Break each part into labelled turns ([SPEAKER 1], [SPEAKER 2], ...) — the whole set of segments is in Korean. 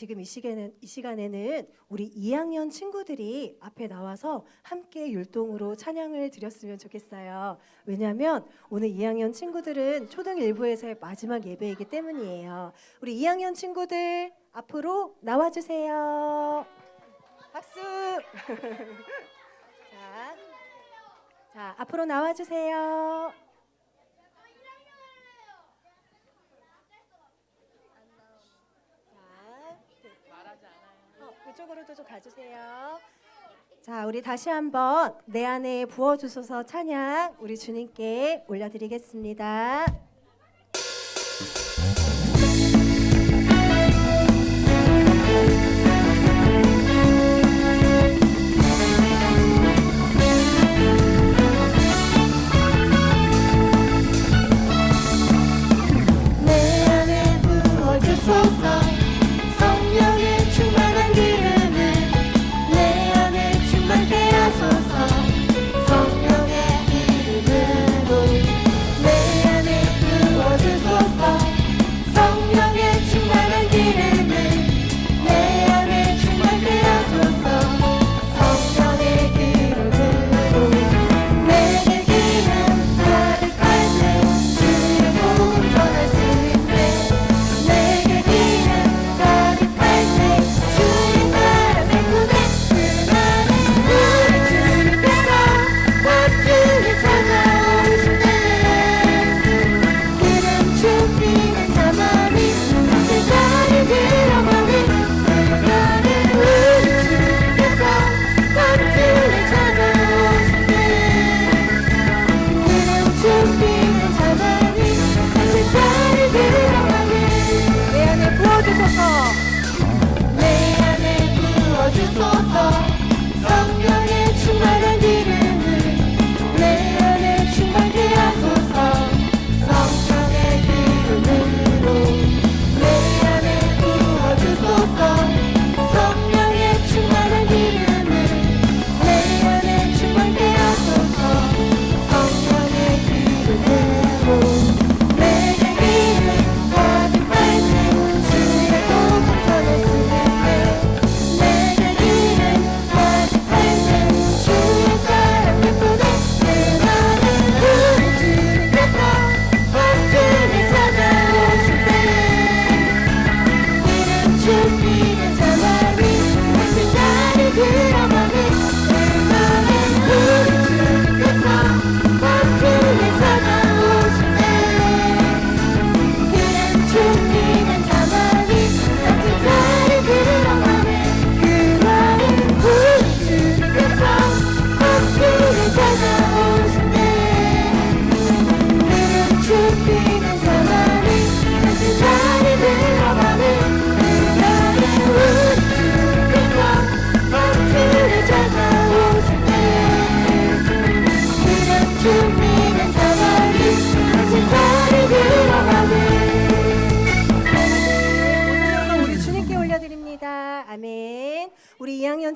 [SPEAKER 1] 지금 이 시간에는, 이 시간에는 우리 2학년 친구들이 앞에 나와서 함께 율동으로 찬양을 드렸으면 좋겠어요. 왜냐하면 오늘 2학년 친구들은 초등 1부에서의 마지막 예배이기 때문이에요. 우리 2학년 친구들 앞으로 나와주세요. 박수. 자, 자 앞으로 나와주세요. 이쪽으로도 좀 가주세요. 자, 우리 다시 한번 내 안에 부어 주소서 찬양 우리 주님께 올려드리겠습니다.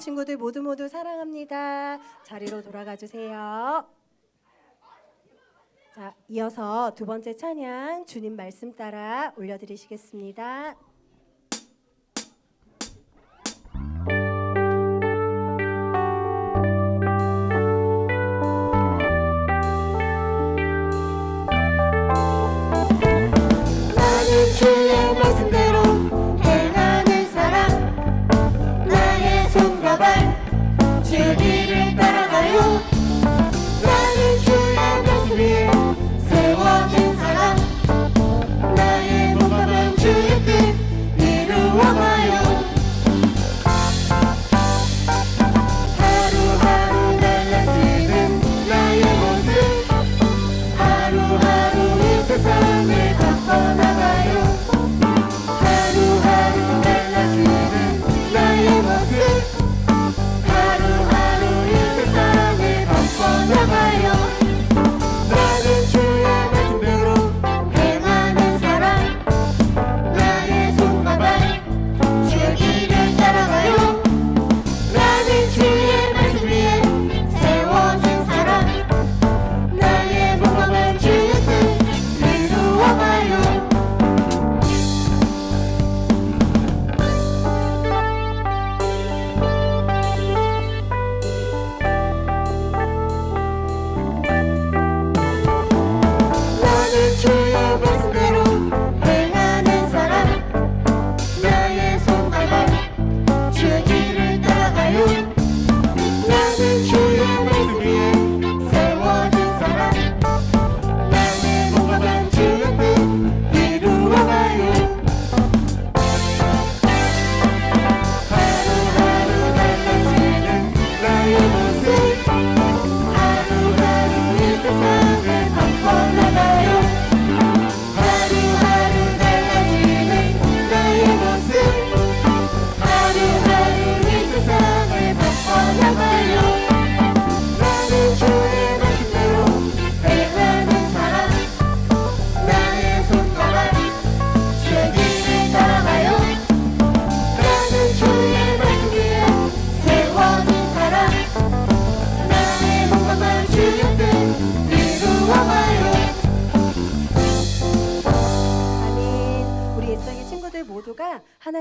[SPEAKER 1] 친구들 모두 모두 사랑합니다. 자리로 돌아가 주세요. 자, 이어서 두 번째 찬양 주님 말씀 따라 올려드리시겠습니다.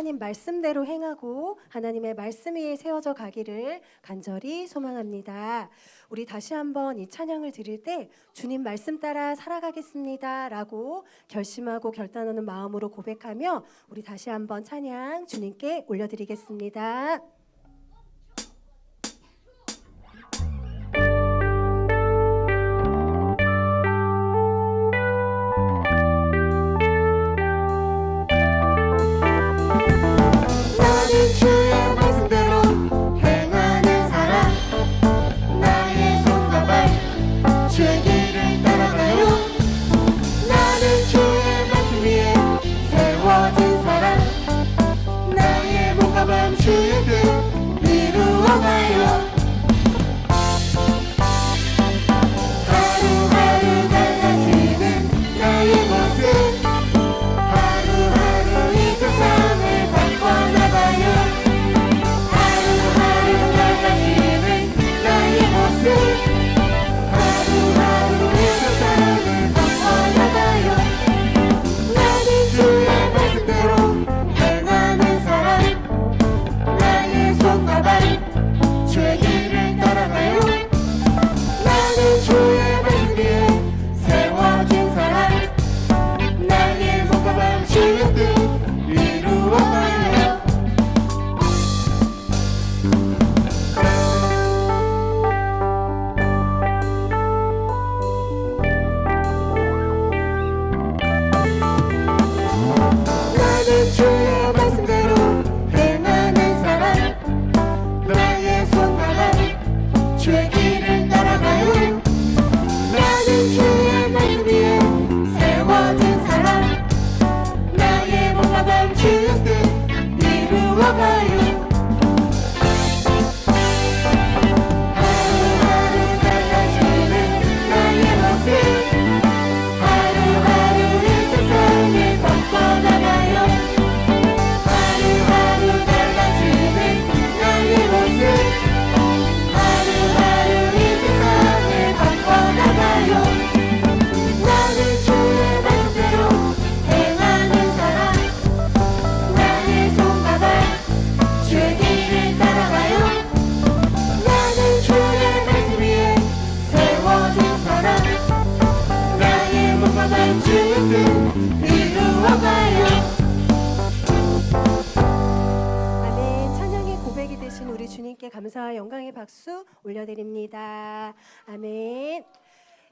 [SPEAKER 1] 하나님 말씀대로 행하고 하나님의 말씀 위에 세워져 가기를 간절히 소망합니다. 우리 다시 한번 이 찬양을 드릴 때 주님 말씀 따라 살아가겠습니다라고 결심하고 결단하는 마음으로 고백하며 우리 다시 한번 찬양 주님께 올려드리겠습니다. 하나님께 감사와 영광의 박수 올려드립니다. 아멘.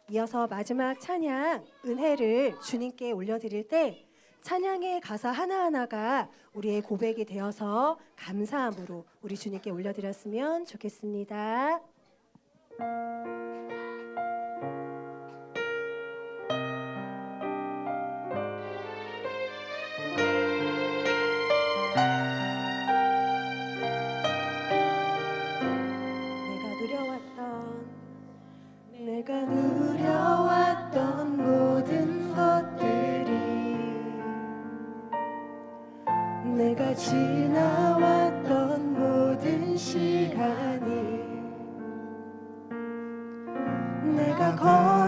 [SPEAKER 1] 이어서 마지막 찬양 은혜를 주님께 올려드릴 때 찬양의 가사 하나하나가 우리의 고백이 되어서 감사함으로 우리 주님께 올려드렸으면 좋겠습니다. 내가
[SPEAKER 2] 걸